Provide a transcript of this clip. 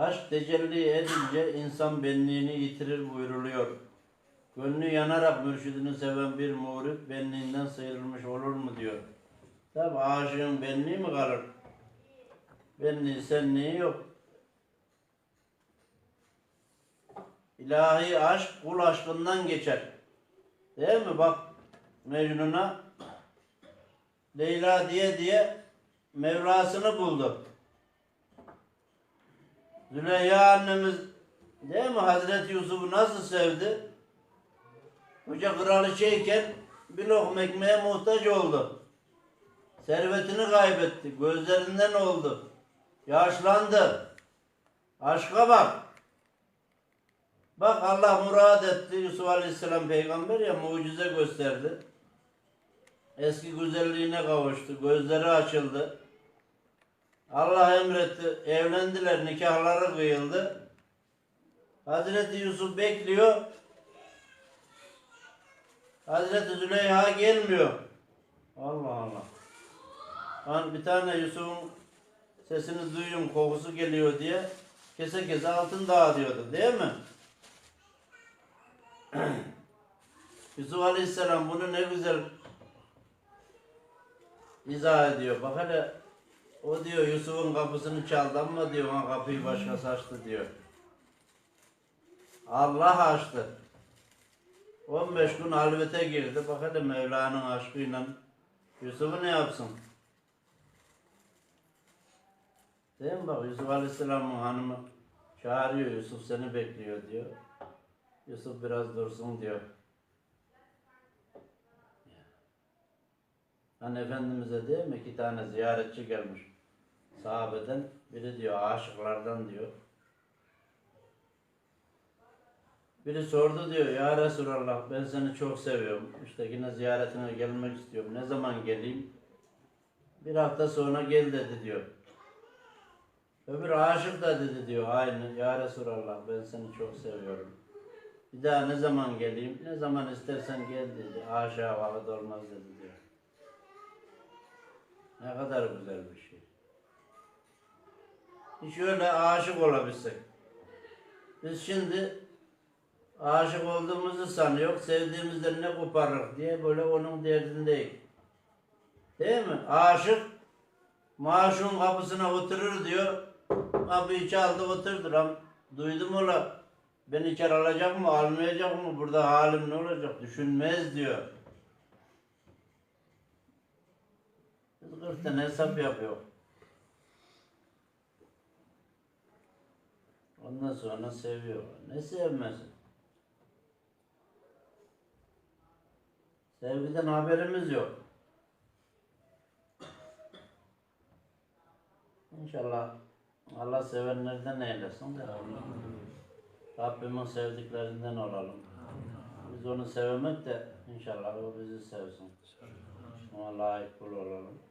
Aşk tecelli edince insan benliğini yitirir buyruluyor. Gönlü yanarak mürşidini seven bir murid benliğinden sıyrılmış olur mu diyor. Tabi aşığın benliği mi kalır? Benliği senliği yok. İlahi aşk kul aşkından geçer. Değil mi? Bak Mecnun'a Leyla diye diye Mevlasını buldu. Züleyha annemiz değil mi Hazreti Yusuf'u nasıl sevdi? Koca kraliçeyken bir lokma ekmeğe muhtaç oldu. Servetini kaybetti. Gözlerinden oldu. Yaşlandı. Aşka bak. Bak Allah murad etti. Yusuf Aleyhisselam peygamber ya mucize gösterdi. Eski güzelliğine kavuştu. Gözleri açıldı. Allah emretti. Evlendiler. Nikahları kıyıldı. Hazreti Yusuf bekliyor. Hazreti Züleyha gelmiyor. Allah Allah. Ben bir tane Yusuf'un sesini duyuyorum kokusu geliyor diye kese kese altın dağıtıyordu değil mi? Yusuf Aleyhisselam bunu ne güzel izah ediyor. Bak hele o diyor Yusuf'un kapısını çaldı ama diyor "Ha, kapıyı başkası açtı diyor. Allah açtı. 15 gün halvete girdi. Bak hele Mevla'nın aşkıyla Yusuf'u ne yapsın? Değil mi bak Yusuf Aleyhisselam'ın hanımı çağırıyor Yusuf seni bekliyor diyor. Yusuf biraz dursun diyor. Hani Efendimiz'e değil mi iki tane ziyaretçi gelmiş sahabeden. Biri diyor aşıklardan diyor. Biri sordu diyor ya Resulallah ben seni çok seviyorum. İşte yine ziyaretine gelmek istiyorum. Ne zaman geleyim? Bir hafta sonra gel dedi diyor. Öbür aşık da dedi diyor aynı. Ya Resulallah ben seni çok seviyorum. Bir daha ne zaman geleyim? Ne zaman istersen gel dedi. Aşağı vakit olmaz dedi diyor. Ne kadar güzel bir şey. Hiç öyle aşık olabilsek. Biz şimdi aşık olduğumuzu sanıyor, sevdiğimizden ne koparır diye böyle onun derdindeyiz. Değil mi? Aşık maaşın kapısına oturur diyor. Kapıyı çaldı oturdu lan. Duydum ola. Beni içeri alacak mı, almayacak mı? Burada halim ne olacak? Düşünmez diyor. Biz 40 tane hesap yapıyor. Ondan sonra seviyor. Ne sevmesi? Sevgiden haberimiz yok. İnşallah Allah sevenlerden eylesin de. Rabbimin sevdiklerinden olalım. Biz onu sevmek de inşallah o bizi sevsin. Ona layık kul olalım.